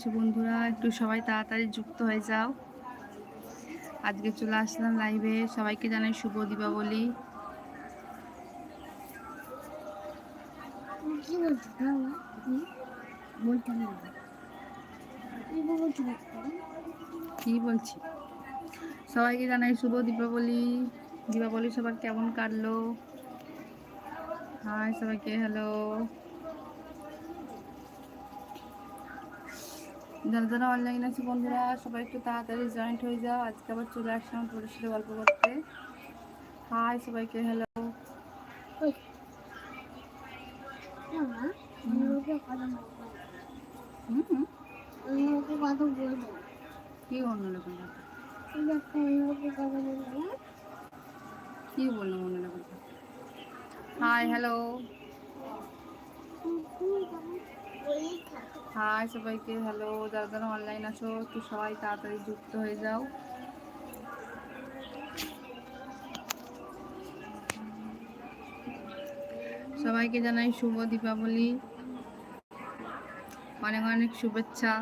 আছো বন্ধুরা? একটু সবাই তাড়াতাড়ি যুক্ত হয়ে যাও। আজকে চলে আসলাম লাইভে সবাইকে জানাই শুভ দীপাবলি। কি বলছি? সবাইকে জানাই শুভ দীপাবলি। দীপাবলি সবার কেমন কাটলো? হাই সবাইকে হ্যালো যারা যারা অনলাইন আছে বন্ধুরা, সবাই একটু তাড়াতাড়ি জয়েন্ট হয়ে যাও। আজকে আবার চলে আসলাম তোদের সাথে গল্প করতে। হাই সবাইকে হ্যালো কি অন্য রকম কথা? তুই একটা আমি ওকে কথা বলব কি বলল মনে হাই হ্যালো হাই সবাইকে, হ্যালো। যারা যারা অনলাইন আছো, একটু সবাই তাড়াতাড়ি যুক্ত হয়ে যাও। সবাইকে জানাই শুভ দীপাবলি। অনেক অনেক শুভেচ্ছা।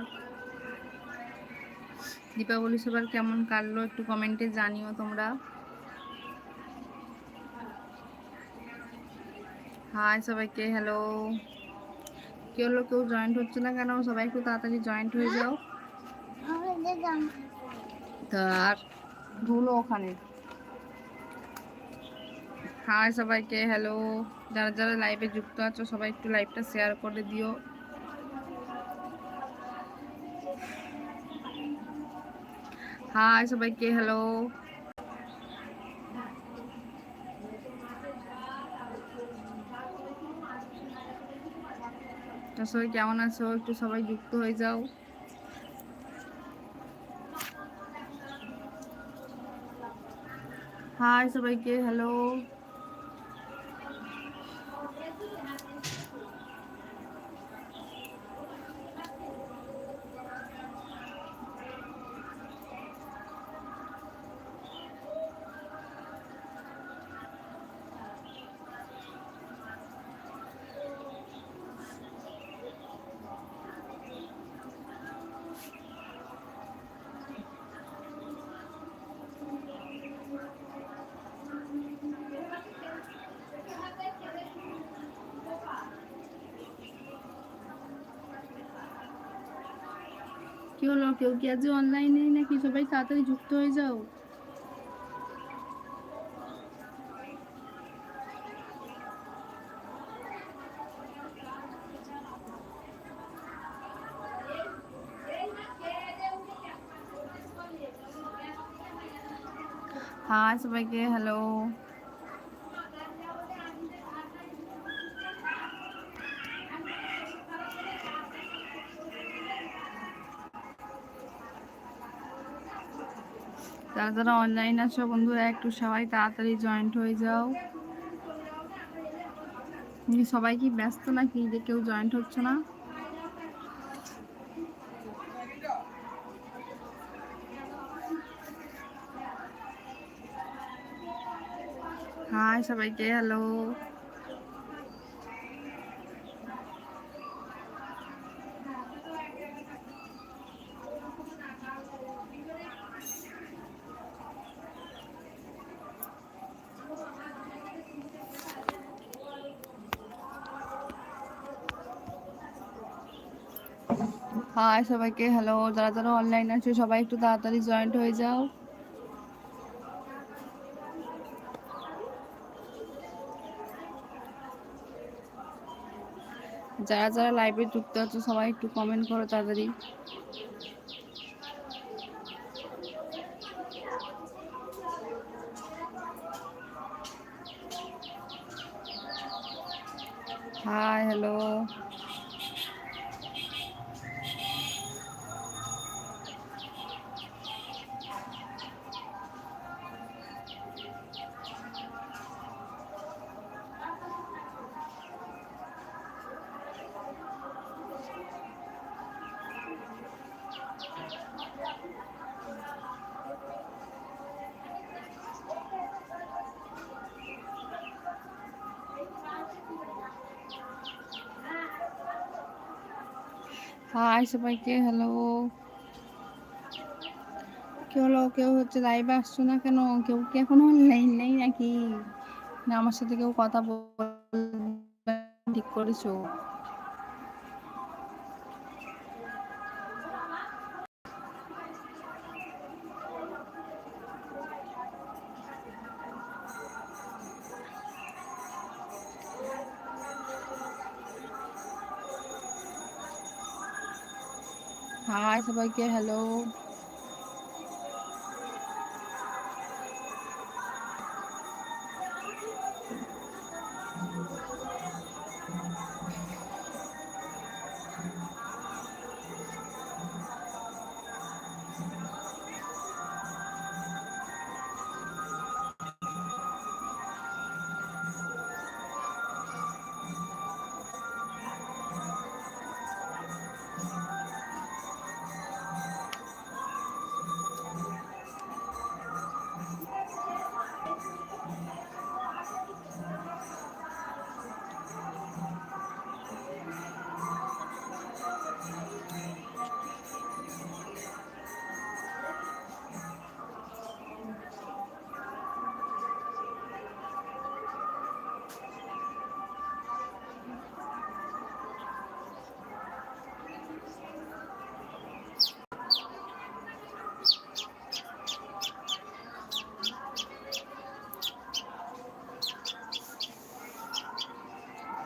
দীপাবলি সবার কেমন কাটলো একটু কমেন্টে জানিও তোমরা। হাই সবাইকে, হ্যালো। কেউ হলো? কেউ জয়েন্ট হচ্ছে না কেন? সবাই একটু তাড়াতাড়ি জয়েন্ট হয়ে যাও। তার ধুলো ওখানে। হাই সবাইকে হ্যালো যারা যারা লাইভে যুক্ত আছো, সবাই একটু লাইভটা শেয়ার করে দিও। হাই সবাইকে হ্যালো সবাই কেমন আছো? একটু সবাই যুক্ত হয়ে যাও। হাই সবাইকে হ্যালো হলো কেউ কি আজ অনলাইনে নাকি সবাই তাড়াতাড়ি যুক্ত হয়ে যাও? হাই সবাইকে হ্যালো যারা যারা অনলাইন আছো বন্ধুরা, একটু সবাই তাড়াতাড়ি জয়েন্ট হয়ে যাও। সবাই কি ব্যস্ত নাকি? যে কেউ জয়েন্ট হচ্ছে না? হাই সবাইকে হ্যালো হাই সবাইকে হ্যালো যারা যারা অনলাইন আছে, সবাই একটু তাড়াতাড়ি জয়েন্ট হয়ে যাও। যারা যারা লাইভে যুক্ত আছে, সবাই একটু কমেন্ট করো তাড়াতাড়ি। হাই হ্যালো সবাইকে হ্যালো কি হলো? কেউ হচ্ছে লাইভে আসছো না কেন? কেউ কি এখন অনলাইন নেই নাকি? না, আমার সাথে কেউ কথা বল ঠিক করেছ? সবাইকে হ্যালো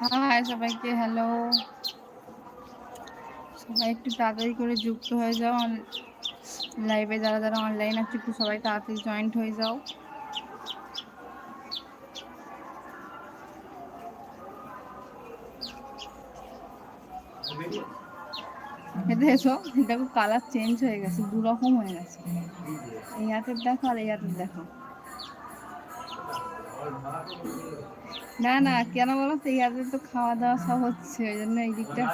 হাই সবাইকে হ্যালো সবাই একটু তাড়াতাড়ি করে যুক্ত হয়ে যাও। লাইভে যারা যারা অনলাইন আছে, একটু সবাই তাড়াতাড়ি জয়েন্ট হয়ে যাও। এটা দেখো কালার চেঞ্জ হয়ে গেছে দু রকম হয়ে গেছে। এই হাতের দেখো আর এই হাতের দেখো। না না, কেন বলো তো? হাতে তো খাওয়া দাওয়া সব হচ্ছে ওই জন্য এই দিকটা।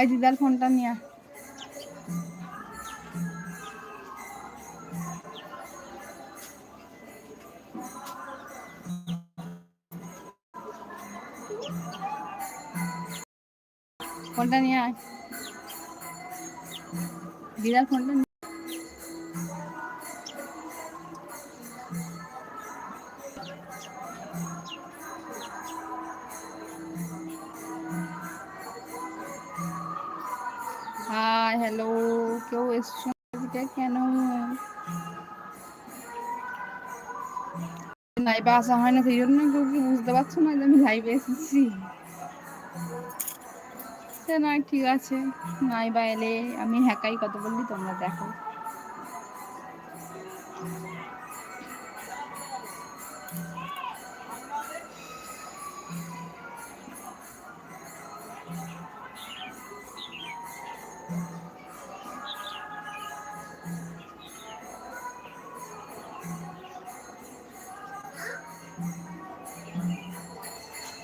এই দিদার ফোনটা নিয়ে ফোনটা নিয়ে আয়। দিদার ফোনটা হাই, হ্যালো, কেউ এসছো কেন? লাইভে আসা হয় না, সেই জন্য কেউ কি বুঝতে পারছ না যে আমি লাইভে এসেছি? সে না ঠিক আছে। নাই বা এলে আমি হ্যাকাই কত বললি, তোমরা দেখো।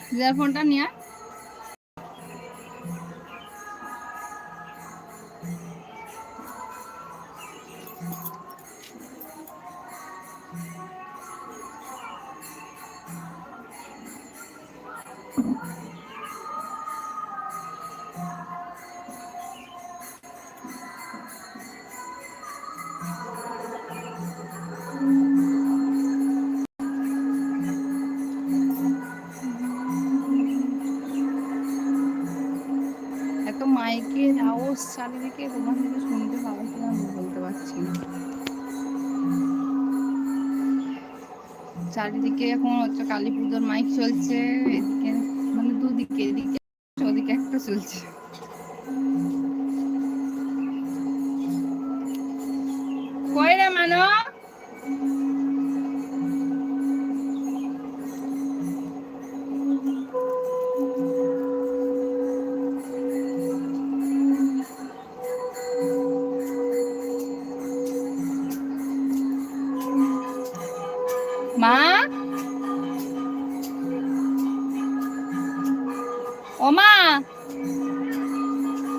দিদার ফোনটা নিয়ে মাইকের আওয়াজ চারিদিকে তোমার থেকে শুনতে পাবো আমি বলতে পারছি না। চারিদিকে এখন হচ্ছে কালী পুজোর মাইক চলছে, এদিকে মানে দুদিকে, এদিকে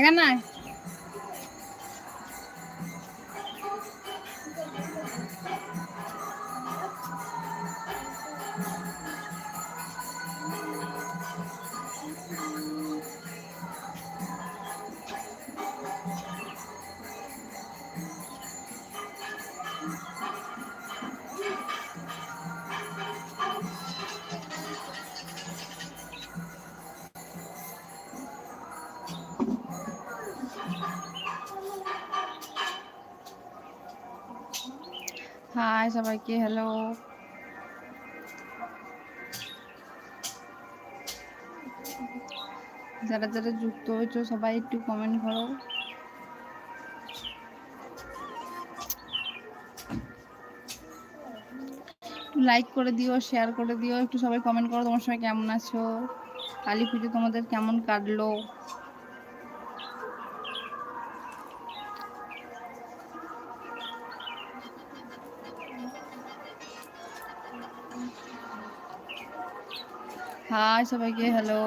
আয়। হাই সবাইকে হ্যালো যারা যারা যুক্ত হয়েছো, সবাই একটু কমেন্ট করো। লাইক করে দিও শেয়ার করে দিও, একটু সবাই কমেন্ট করো, তোমার সবাই কেমন আছো? কালী পুজো তোমাদের কেমন কাটলো? হাই সবাইকে হ্যালো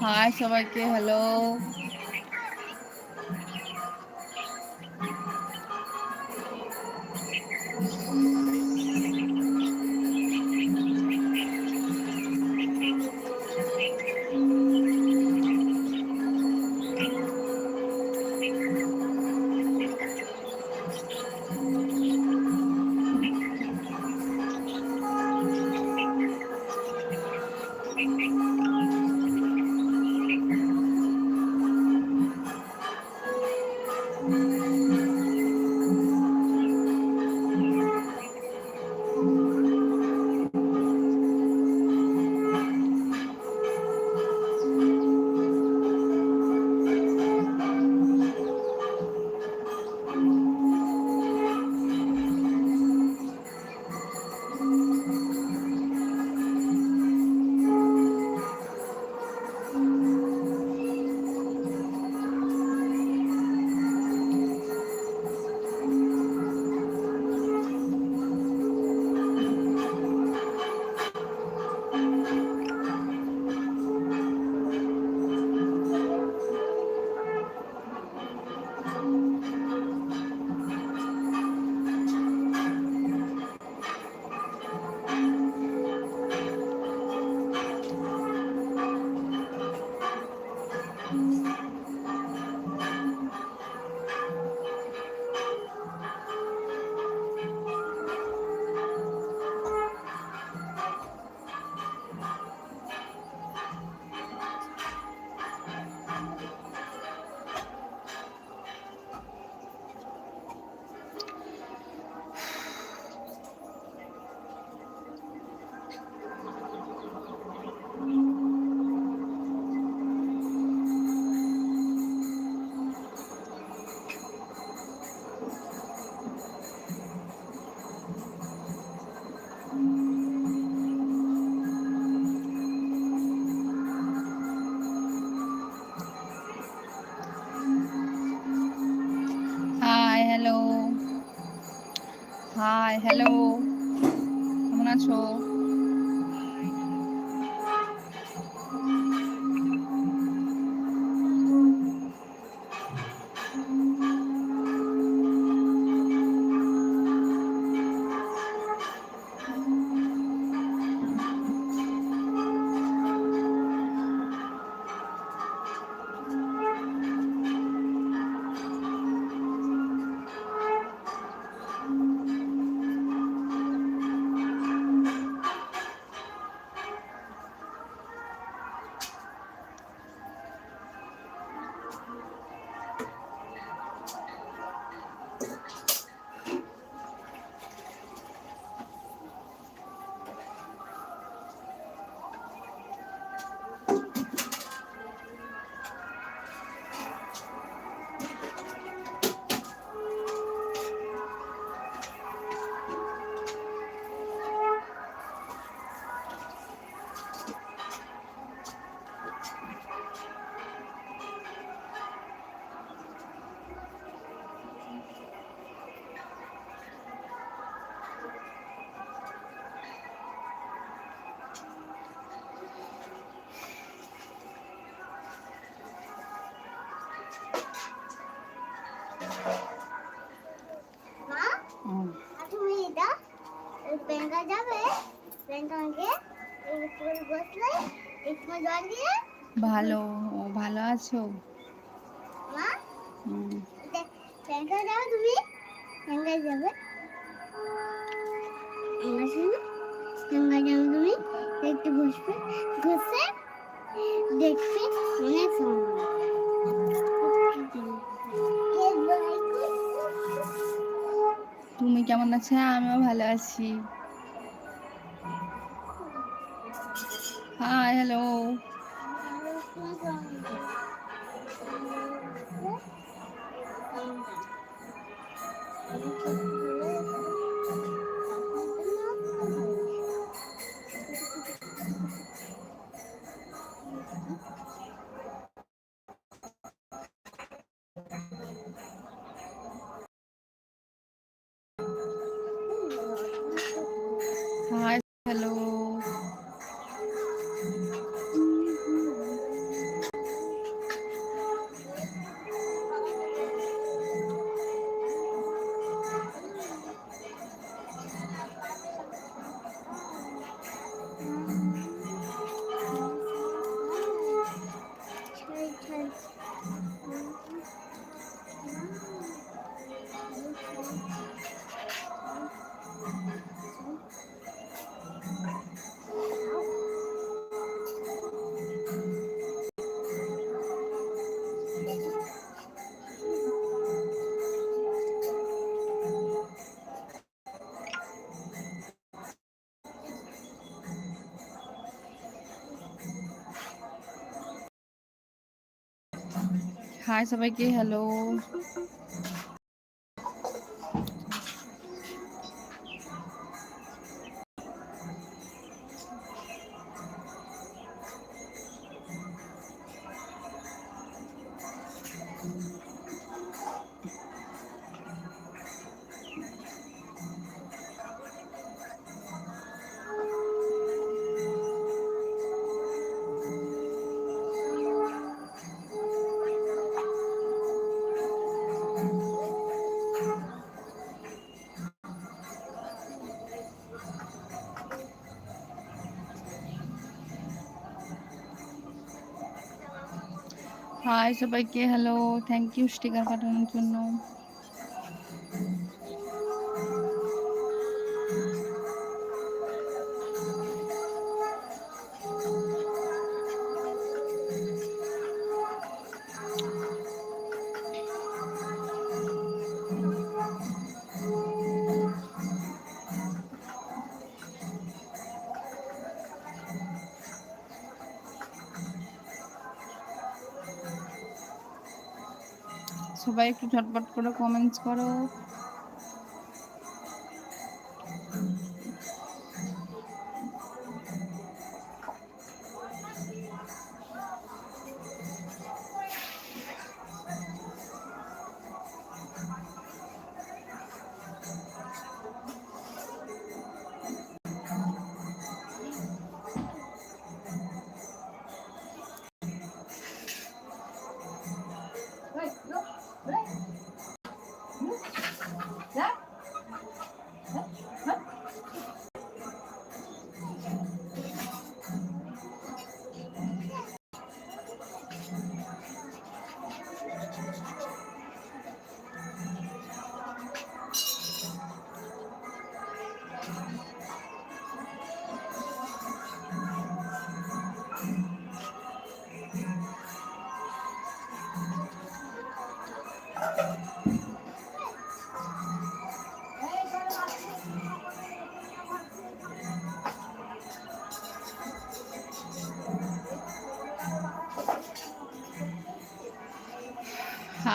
হাই সবাইকে হ্যালো হাই হ্যালো। কেমন আছো? যাবে? বসলে একটু জল দিয়ে ভালো ভালো আছো? মা? যাবে তুমি যাবে। তুমি একটু বসবে বসে দেখবে অনেক তুমি কেমন আছো? আমিও ভালো আছি। Hi hello hi hello hi সবাইকে হ্যালো হাই সবাইকে হ্যালো থ্যাংক ইউ স্টিকার পাঠানোর জন্য। সবাই একটু ঝটপট করে কমেন্টস করো।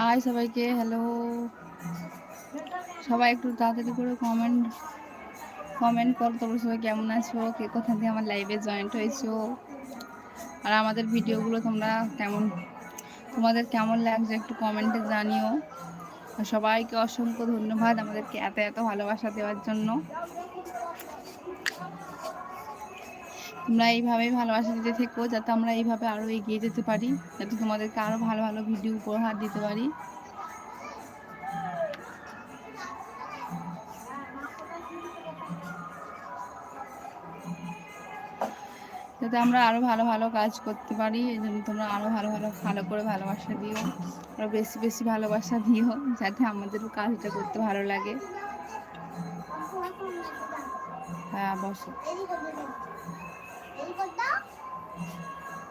হাই সবাইকে হ্যালো সবাই একটু তাড়াতাড়ি করে কমেন্ট কমেন্ট করো, তোমরা সবাই কেমন আছো? কে কোথা দিয়ে আমার লাইভে জয়েন্ট হয়েছো? আর আমাদের ভিডিওগুলো তোমরা কেমন, তোমাদের কেমন লাগছে একটু কমেন্টে জানিও। সবাইকে অসংখ্য ধন্যবাদ আমাদেরকে এত এত ভালোবাসা দেওয়ার জন্য। তোমরা এইভাবেই ভালোবাসা দিতে থেকো, যাতে আমরা এইভাবে আরও এগিয়ে যেতে পারি, যাতে তোমাদেরকে আরও ভালো ভালো ভিডিও উপহার দিতে পারি। যাতে আমরা আরও ভালো ভালো কাজ করতে পারি, এই জন্য তোমরা আরও ভালো ভালো ভালো করে ভালোবাসা দিও। আরও বেশি বেশি ভালোবাসা দিও, যাতে আমাদেরও কাজটা করতে ভালো লাগে। হ্যাঁ বসো।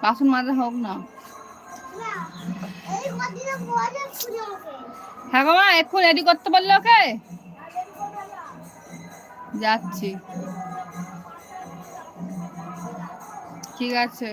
বাসন মাজা হোক না। হ্যাঁ মা এক্ষুনি রেডি করতে পারলে ওকে? যাচ্ছি। ঠিক আছে।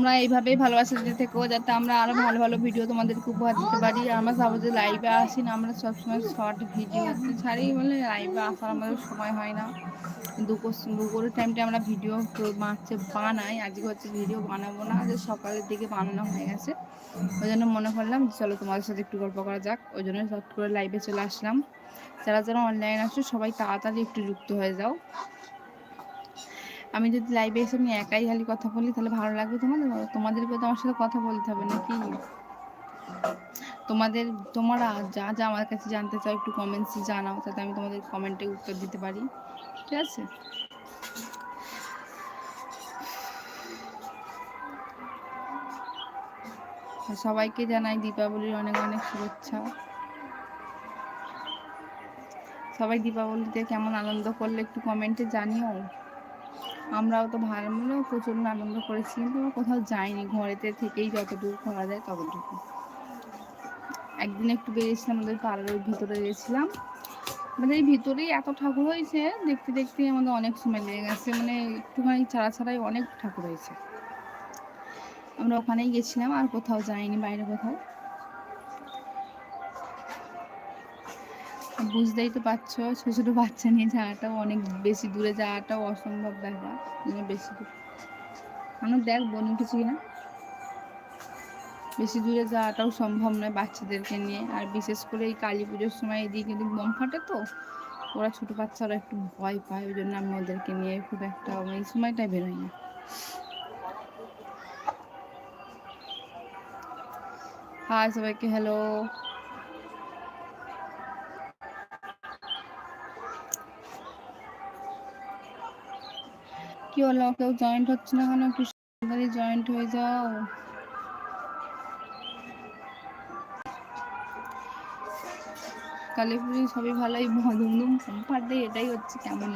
তোমরা এইভাবেই ভালোবাসা দিতে থেকো, যাতে আমরা আরও ভালো ভালো ভিডিও তোমাদেরকে উপহার দিতে পারি। আমরা যে লাইভে আসি না, আমরা সবসময় শর্ট ভিডিও ছাড়ি বলে লাইভে আসার আমাদের সময় হয় না। দুপুর দুপুরের টাইমটা আমরা ভিডিও মারছে বানাই, আজকে হচ্ছে ভিডিও বানাবো না যে সকালের দিকে বানানো হয়ে গেছে। ওই জন্য মনে করলাম চলো তোমাদের সাথে একটু গল্প করা যাক। ওই জন্য শর্ট করে লাইভে চলে আসলাম। যারা যারা অনলাইন আসছো সবাই তাড়াতাড়ি একটু যুক্ত হয়ে যাও। আমি যদি লাইভে এসে আমি একাই খালি কথা বলি, তাহলে ভালো লাগবে তোমাদের? তোমাদেরকে তো আমার সাথে কথা বলতে হবে নাকি তোমাদের, তোমরা যা যা আমার কাছে জানতে চাও, একটু কমেন্টসে জানাও যাতে আমি তোমাদের কমেন্টে উত্তর দিতে পারি। ঠিক আছে? সবাইকে জানাই দীপাবলির অনেক অনেক শুভেচ্ছা। সবাই দীপাবলিতে কেমন আনন্দ করলে একটু কমেন্টে জানিও। আমরাও তো ভালো মানে প্রচণ্ড আনন্দ করেছি, কিন্তু আমরা কোথাও যাইনি, ঘরেতে থেকেই যতটুকু করা যায় ততটুকু। একদিন একটু বেরিয়েছিলাম আমাদের পাড়ার ভিতরে গেছিলাম। মানে এই ভিতরেই এত ঠাকুর হয়েছে, দেখতে দেখতে আমাদের অনেক সময় লেগে গেছে মানে একটুখানি ছাড়া ছাড়াই অনেক ঠাকুর হয়েছে। আমরা ওখানেই গেছিলাম, আর কোথাও যাইনি, বাইরে কোথাও। বুঝতেই তো পারছ, ছোটো ছোটো বাচ্চা নিয়ে যাওয়াটাও অনেক বেশি দূরে যাওয়াটাও অসম্ভব ব্যাপার মানে বেশি মানুষ দেখ বোন উঠেছি না বেশি দূরে যাওয়াটাও সম্ভব নয় বাচ্চাদেরকে নিয়ে, আর বিশেষ করে এই কালী পুজোর সময় এদিকে কিন্তু বোম ফাটে তো, ওরা ছোটো বাচ্চারা একটু ভয় পায়, ওই জন্য আমি ওদেরকে নিয়ে খুব একটা এই সময়টাই বেরোই না। হাই সবাইকে হ্যালো কি হলো? কেউ জয়েন্ট হচ্ছে না কেন? একটু তাড়াতাড়ি জয়েন্ট হয়ে যাও? কালীপুরি সবই ভালোই ধুমধুম ফাটে এটাই হচ্ছে কেমন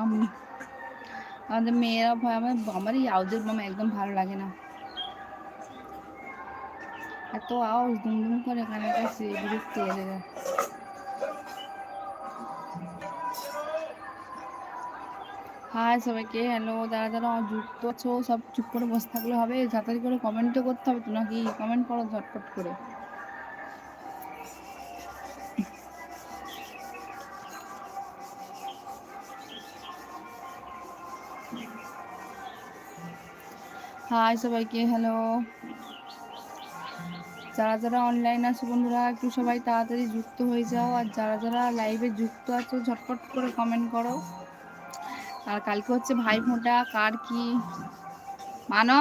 আমি, আমাদের মেয়েরা ভয় আমার আমার এই মামা একদম ভালো লাগে না। এত আওয়াজ দুমদুম করে কানে কাছে, বিরক্ত যায়। হাই সবাইকে হ্যালো যারা যারা যুক্ত আছো, সব চুপ করে বসে থাকলে হবে, তাড়াতাড়ি করে কমেন্টও করতে হবে, তো নাকি কমেন্ট করো ঝটপট করে। হাই সবাইকে হ্যালো যারা যারা অনলাইন আছো বন্ধুরা, একটু সবাই তাড়াতাড়ি যুক্ত হয়ে যাও, আর যারা যারা লাইভে যুক্ত আছো, ঝটপট করে কমেন্ট করো। আর কালকে হচ্ছে ভাই ফোঁটা কার কি? মানো?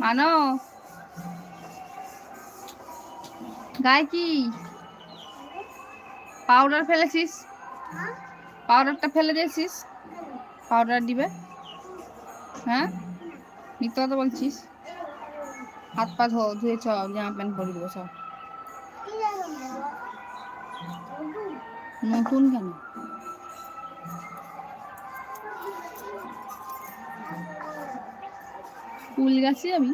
মানো? গায়ে কি? পাউডার ফেলেছিস? পাউডারটা ফেলে দিয়েছিস? পাউডার দিবে? হ্যাঁ? মিথ্যা কথা বলছিস? হাত পা ধো, ধুয়ে চ, জামা প্যান্ট পরে দেবো সব নতুন কেন? ফুল গাছে আমি।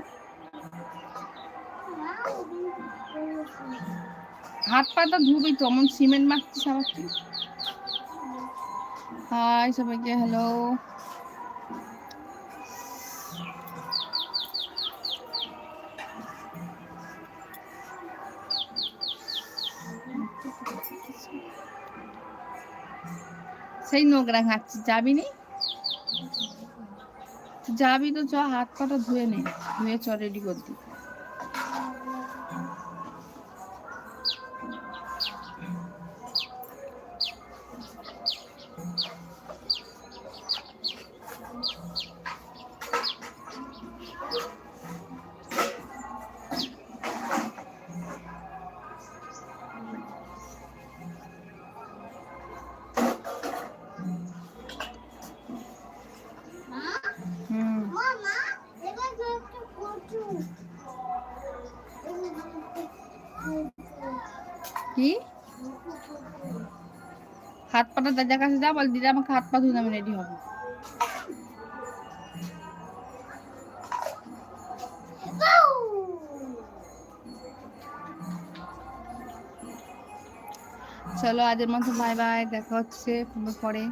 হাত পাটা ধুবি তো এমন সিমেন্ট মাখছিস আবার তুই হাই সবাইকে হ্যালো সেই নোংরা খাচ্ছি যাবি নি? যাবি তো চ, হাত পাটা ধুয়ে নে, ধুয়ে চ রেডি করতে হাত দাদার কাছে যা বল দিদা আমাকে হাত পা ধুয়ে আমি রেডি হব। চলো আজের মতো বাই বাই দেখা হচ্ছে পরে।